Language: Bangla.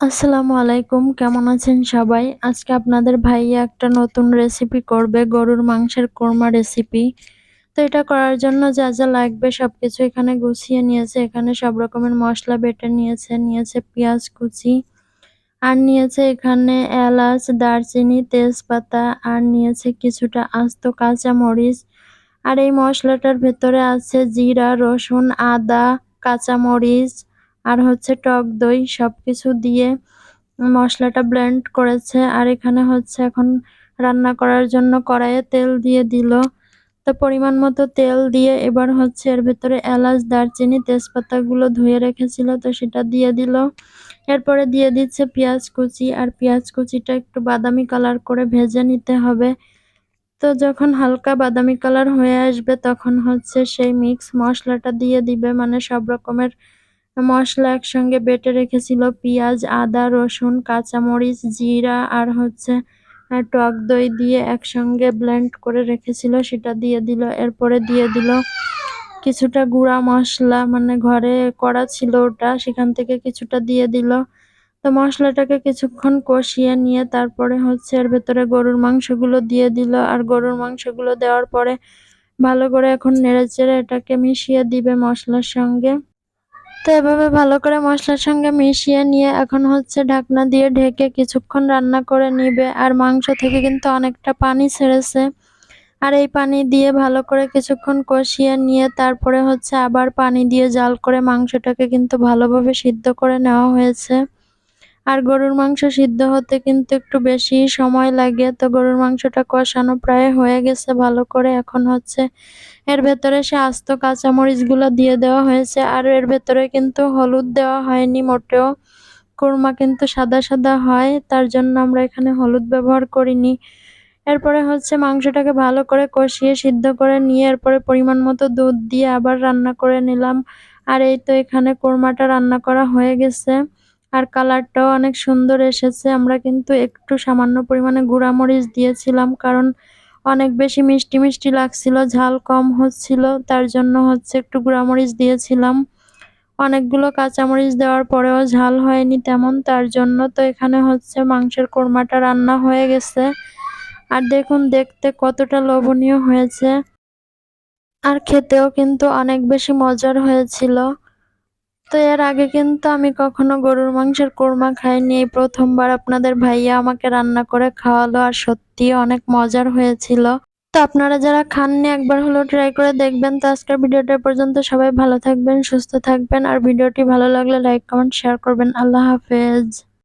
আসসালামু আলাইকুম, কেমন আছেন সবাই? আজকে আপনাদের ভাইয়া একটা নতুন রেসিপি করবে, গরুর মাংসের কোরমা রেসিপি তো এটা করার জন্য যা যা লাগবে সবকিছু এখানে গুছিয়ে নিয়েছে। এখানে সব রকমের মশলা বেটে নিয়েছে নিয়েছে পেঁয়াজ কুচি, আর নিয়েছে এখানে এলাচ, দারচিনি, তেজপাতা, আর নিয়েছে কিছুটা আস্ত কাঁচা মরিচ। আর এই মশলাটার ভেতরে আছে জিরা, রসুন, আদা কাঁচামরিচ আর হচ্ছে টক দই সবকিছু দিয়ে মশলাটা ব্লেন্ড করেছে। আর এখানে হচ্ছে এখন রান্না করার জন্য কড়াইয়ে তেল দিয়ে দিল। তো পরিমাণ মতো তেল দিয়ে এবার হচ্ছে এর ভেতরে এলাচ, দারচিনি, তেজপাতাগুলো ধুয়ে রেখেছিল তো সেটা দিয়ে দিল। এরপরে দিয়ে দিচ্ছে পেঁয়াজ কুচি। আর পেঁয়াজ কুচিটা একটু বাদামি কালার করে ভেজে নিতে হবে। তো যখন হালকা বাদামি কালার হয়ে আসবে তখন হচ্ছে সেই মিক্স মশলাটা দিয়ে দিবে। মানে সব রকমের মশলা একসঙ্গে বেটে রেখেছিল পেঁয়াজ, আদা, রসুন, কাঁচামরিচ, জিরা আর হচ্ছে টক দই দিয়ে একসঙ্গে ব্লেন্ড করে রেখেছিল। সেটা দিয়ে দিল, এরপরে দিয়ে দিল কিছুটা গুঁড়া মশলা। মানে ঘরে করা ছিল ওটা, সেখান থেকে কিছুটা দিয়ে দিল। তো মশলাটাকে কিছুক্ষণ কষিয়ে নিয়ে তারপরে হচ্ছে এর ভেতরে গরুর মাংসগুলো দিয়ে দিল। আর গরুর মাংসগুলো দেওয়ার পরে ভালো করে এখন নেড়েচেড়ে এটাকে মিশিয়ে দিবে মশলার সঙ্গে। তো এভাবে ভালো করে মশলার সঙ্গে মিশিয়ে নিয়ে এখন হচ্ছে ঢাকনা দিয়ে ঢেকে কিছুক্ষণ রান্না করে নিবে। আর মাংস থেকে কিন্তু অনেকটা পানি ছেড়েছে। আর এই পানি দিয়ে ভালো করে কিছুক্ষণ কষিয়ে নিয়ে তারপরে হচ্ছে আবার পানি দিয়ে জাল করে মাংসটাকে কিন্তু ভালোভাবে সিদ্ধ করে নেওয়া হয়েছে। আর গরুর মাংস সিদ্ধ হতে কিন্তু একটু বেশি সময় লাগে। তো গরুর মাংসটা কষানো প্রায় হয়ে গেছে, ভালো করে এখন হচ্ছে এর ভেতরে সে আস্ত কাঁচামরিচগুলো দিয়ে দেওয়া হয়েছে। আর এর ভেতরে কিন্তু হলুদ দেওয়া হয়নি, মোটেও কোরমা কিন্তু সাদা সাদা হয়, তার জন্য আমরা এখানে হলুদ ব্যবহার করিনি। এরপরে হচ্ছে মাংসটাকে ভালো করে কষিয়ে সিদ্ধ করে নিয়ে এরপরে পরিমাণ মতো দুধ দিয়ে আবার রান্না করে নিলাম। আর এই তো এখানে কোরমাটা রান্না করা হয়ে গেছে। আর কালারটাও অনেক সুন্দর এসেছে। আমরা কিন্তু একটু সামান্য পরিমাণে গুঁড়ামরিচ দিয়েছিলাম, কারণ অনেক বেশি মিষ্টি মিষ্টি লাগছিল, ঝাল কম হচ্ছিল, তার জন্য হচ্ছে একটু গুঁড়ামরিচ দিয়েছিলাম। অনেকগুলো কাঁচামরিচ দেওয়ার পরেও ঝাল হয়নি তেমন, তার জন্য তো এখানে হচ্ছে মাংসের কোরমাটা রান্না হয়ে গেছে। আর দেখুন, দেখতে কতটা লোভনীয় হয়েছে। আর খেতেও কিন্তু অনেক বেশি মজার হয়েছিল। তো এর আগে কিন্তু আমি কখনো গরুর মাংসের কোরমা খাইনি। এই প্রথমবার আপনাদের ভাইয়া আমাকে রান্না করে খাওয়ালো আর সত্যি অনেক মজার হয়েছিল। তো আপনারা যারা খাননি, একবার হলো ট্রাই করে দেখবেন। তো আজকের ভিডিওটা পর্যন্ত সবাই ভালো থাকবেন, সুস্থ থাকবেন। আর ভিডিওটি ভালো লাগলে লাইক কমেন্ট শেয়ার করবেন। আল্লাহ হাফেজ।